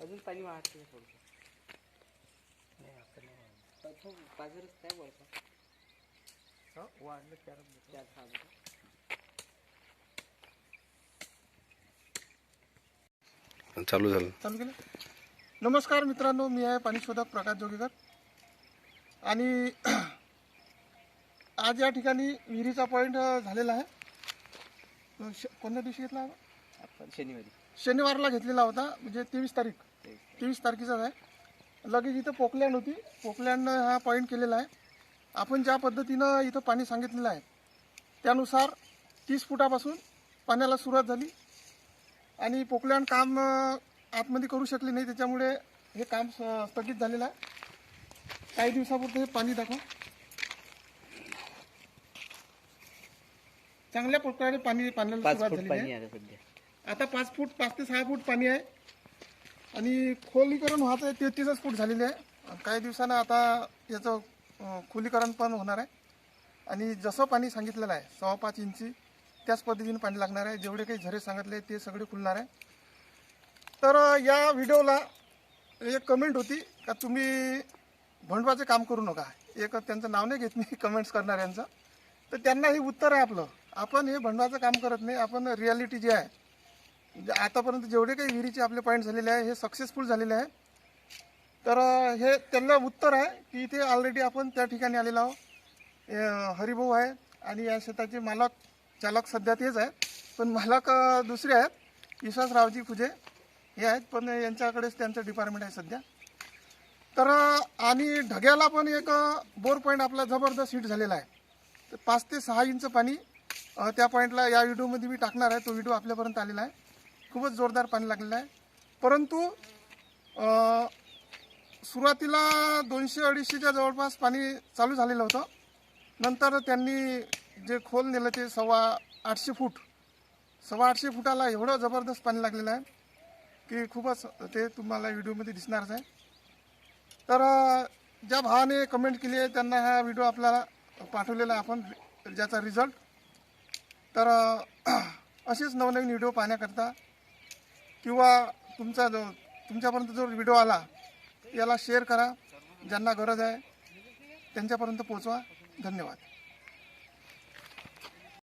अजून पाणी वाहते थोडस. बाजारच काय बोलतो? वाढलं चार त्यात हा चालू झालं. चालू केलं? नमस्कार मित्रांनो मी आहे पाणी शोधक प्रकाश जोगेकर. आणि आज या ठिकाणी विहिरीचा पॉईंट झालेला आहे. श- कोणत्या दिवशी घेतला होता? आपण शनिवारी. शनिवारला घेतलेला होता म्हणजे तेवीस तारीख. तेवीस तारखेचाच आहे. लगेच इथं पोकलँड होती. पोकलँडनं हा पॉईंट केलेला आहे. आपण ज्या पद्धतीनं इथं पाणी सांगितलेलं आहे त्यानुसार तीस फुटापासून पाण्याला सुरुवात झाली. आणि पोकलँड काम अं, आतमध्ये करू शकले नाही त्याच्यामुळे हे काम स- स्थगित झालेलं आहे. काही दिवसापुरतं हे पाणी दाखवा. चांगल्या प्रकारे पाणी पाण्याला पाच सुरुवात फूट झालेली आहे पाणी आहे. आता सध्या. आता पाच फूट पाच ते सहा फूट पाणी आहे. आणि खोलीकरण व्हायचं आहे तेहतीसच फूट झालेले आहे. काही दिवसानं आता याचं अं, खोलीकरण पण होणार आहे. आणि जसं पाणी सांगितलेलं आहे सव्वा पाच इंची त्याच पद्धतीने पाणी लागणार आहे. जेवढे काही झरे सांगितले ते सगळे खुलणार आहे. तर अं, या व्हिडिओला एक कमेंट होती का तुम्ही भंडवाचे काम करू नका. एक त्यांचं नाव नाही घेत मी कमेंट्स करणाऱ्यांचं तर त्यांना हे उत्तर आहे आपलं. आपण हे भंडवाचं काम करत नाही आपण रियालिटी जी आहे म्हणजे आतापर्यंत जेवढे काही विहिरीचे आपले पॉईंट झालेले आहे हे सक्सेसफुल झालेले आहे. तर हे त्यांना उत्तर आहे की इथे ऑलरेडी आपण त्या ठिकाणी आलेलो आहोत. हरिभाऊ आहे आणि या शेताचे मालक चालक सध्या तेच आहे पण मालक दुसरे आहेत विश्वासरावजी फुजे हे आहेत पण यांच्याकडेच त्यांचं डिपार्टमेंट आहे सध्या. तर आणि ढग्याला पण एक बोर पॉईंट आपला जबरदस्त हिट झालेला आहे. तर पाच ते सहा इंच पाणी त्या पॉईंटला या व्हिडिओमध्ये मी टाकणार आहे. तो व्हिडिओ आपल्यापर्यंत आलेला आहे. खूपच जोरदार पाणी लागलेलं आहे. परंतु सुरुवातीला दोनशे अडीचशेच्या जवळपास पाणी चालू झालेलं होतं. नंतर त्यांनी जे खोल नेलं ते सव्वा आठशे फूट. सव्वा आठशे फुटाला एवढं जबरदस्त पाणी लागलेलं आहे की खूपच ते तुम्हाला व्हिडिओमध्ये दिसणारच आहे. तर ज्या भावाने कमेंट केली आहे त्यांना हा व्हिडिओ आपल्याला पाठवलेला आहे आपण ज्याचा रिझल्ट तर असेच नवनवीन व्हिडिओ पाहण्याकरता किंवा तुमचा जो तुमच्यापर्यंत जो व्हिडिओ आला याला शेअर करा. ज्यांना गरज आहे त्यांच्यापर्यंत पोचवा धन्यवाद.